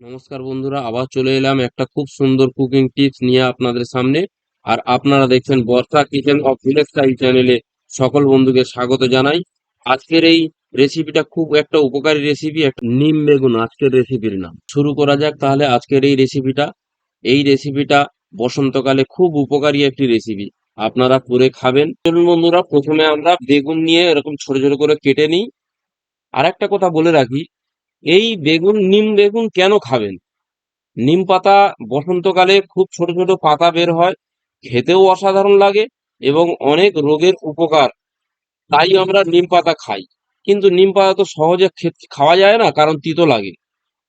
নমস্কার বন্ধুরা, আবার চলে এলাম একটা খুব সুন্দর কুকিং টিপস নিয়ে আপনাদের সামনে। আর আপনারা দেখছেন Barsha kitchen of village style চ্যানেলে সকল বন্ধুকে স্বাগত জানাই। আজকের এই রেসিপিটা খুব একটা উপকারী রেসিপি একটা নিম বেগুন, আজকের রেসিপির নাম। শুরু করা যাক তাহলে আজকের এই রেসিপিটা এই রেসিপিটা বসন্তকালে খুব উপকারী একটি রেসিপি আপনারা করে খাবেন। চলুন বন্ধুরা, প্রথমে আমরা বেগুন নিয়ে এরকম ছোট ছোট করে কেটে নিই। আর একটা কথা বলে রাখি এই বেগুন, নিম বেগুন কেন খাবেন? নিম পাতা বসন্তকালে খুব ছোট ছোট পাতা বের হয়, খেতেও অসাধারণ লাগে এবং অনেক রোগের উপকার। তাই আমরা নিম পাতা খাই। কিন্তু নিম পাতা তো সহজে খাওয়া যায় না, কারণ তিতো লাগে।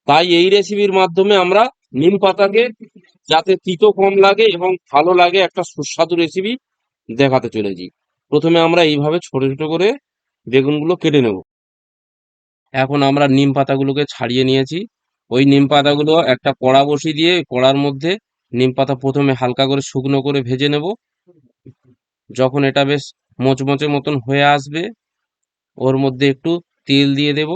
তাই এই রেসিপির মাধ্যমে আমরা নিম পাতাকে যাতে তিতো কম লাগে এবং ভালো লাগে একটা সুস্বাদু রেসিপি দেখাতে চলেছি। প্রথমে আমরা এইভাবে ছোট ছোট করে বেগুনগুলো কেটে নেব। এখন আমরা নিম পাতাগুলোকে ছাড়িয়ে নিয়েছি। ওই নিম পাতাগুলো একটা কড়া বসিয়ে দিয়ে কড়ার মধ্যে নিম পাতা প্রথমে হালকা করে শুকনো করে ভেজে নেব। যখন এটা বেশ মোচমোচে মতন হয়ে আসবে, ওর মধ্যে একটু তেল দিয়ে দেব।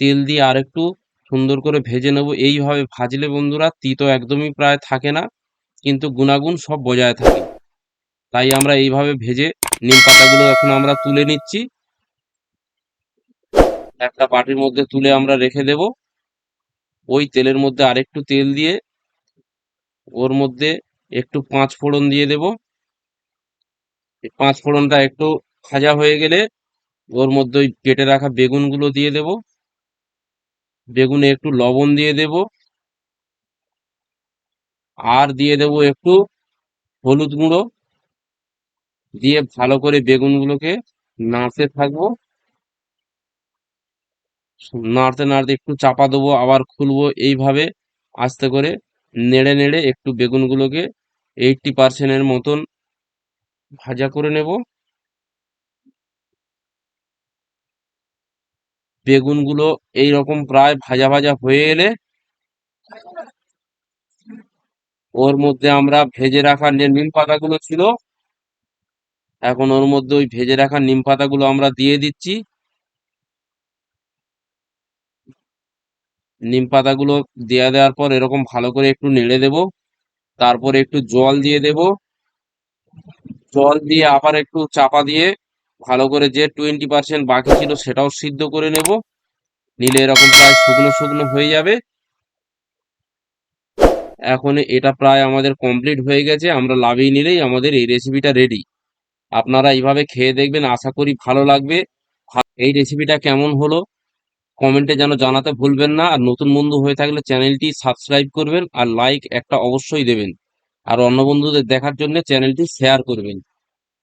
তেল দিয়ে আর একটু সুন্দর করে ভেজে নেব। এইভাবে ভাজলে বন্ধুরা তিতো একদমই প্রায় থাকে না, কিন্তু গুণাগুণ সব বজায় থাকে। তাই আমরা এইভাবে ভেজে নিম পাতাগুলো এখন আমরা তুলে নিচ্ছি। একটা বাটির মধ্যে তুলে আমরা রেখে দেব। ওই তেলের মধ্যে আরেকটু তেল দিয়ে ওর মধ্যে একটু পাঁচ ফোড়ন দিয়ে দেব। পাঁচ ফোড়নটা একটু ভাজা হয়ে গেলে ওর মধ্যে ওই কেটে রাখা বেগুনগুলো দিয়ে দেব। বেগুনে একটু লবণ দিয়ে দেব। আর দিয়ে দেব একটু হলুদ গুঁড়ো। দিয়ে ভালো করে বেগুনগুলোকে নাড়তে থাকব। নাড়তে নাড়তে একটু চাপা দেবো, আবার খুলবো, এইভাবে আস্তে করে নেড়ে নেড়ে একটু বেগুনগুলোকে এইটটি পার্সেন্টের মতন ভাজা করে নেব। বেগুনগুলো এই রকম প্রায় ভাজা ভাজা হয়ে এলে ওর মধ্যে আমরা ভেজে রাখা যে নিম পাতাগুলো ছিল। এখন ওর মধ্যে ওই ভেজে রাখা নিম পাতাগুলো আমরা দিয়ে দিচ্ছি। নিম পাতাগুলো দেয়া দেওয়ার পর এরকম ভালো করে একটু নেড়ে দেব। তারপর একটু জল দিয়ে দেব। জল দিয়ে আবার একটু চাপা দিয়ে ভালো করে যে টোয়েন্টি পার্সেন্ট বাকি ছিল সেটাও সিদ্ধ করে নেব। নিলে এরকম প্রায় শুকনো শুকনো হয়ে যাবে। এখন এটা প্রায় আমাদের কমপ্লিট হয়ে গেছে। আমরা লাভিয়ে নিলেই আমাদের এই রেসিপিটা রেডি আপনারা এইভাবে খেয়ে দেখবেন, আশা করি ভালো লাগবে। এই রেসিপিটা কেমন হলো? কমেন্টে যেন জানাতে ভুলবেন না। আর নতুন বন্ধু হয়ে থাকলে চ্যানেলটি সাবস্ক্রাইব করবেন আর লাইক একটা অবশ্যই দেবেন। আর অন্য বন্ধুদের দেখার জন্য চ্যানেলটি শেয়ার করবেন।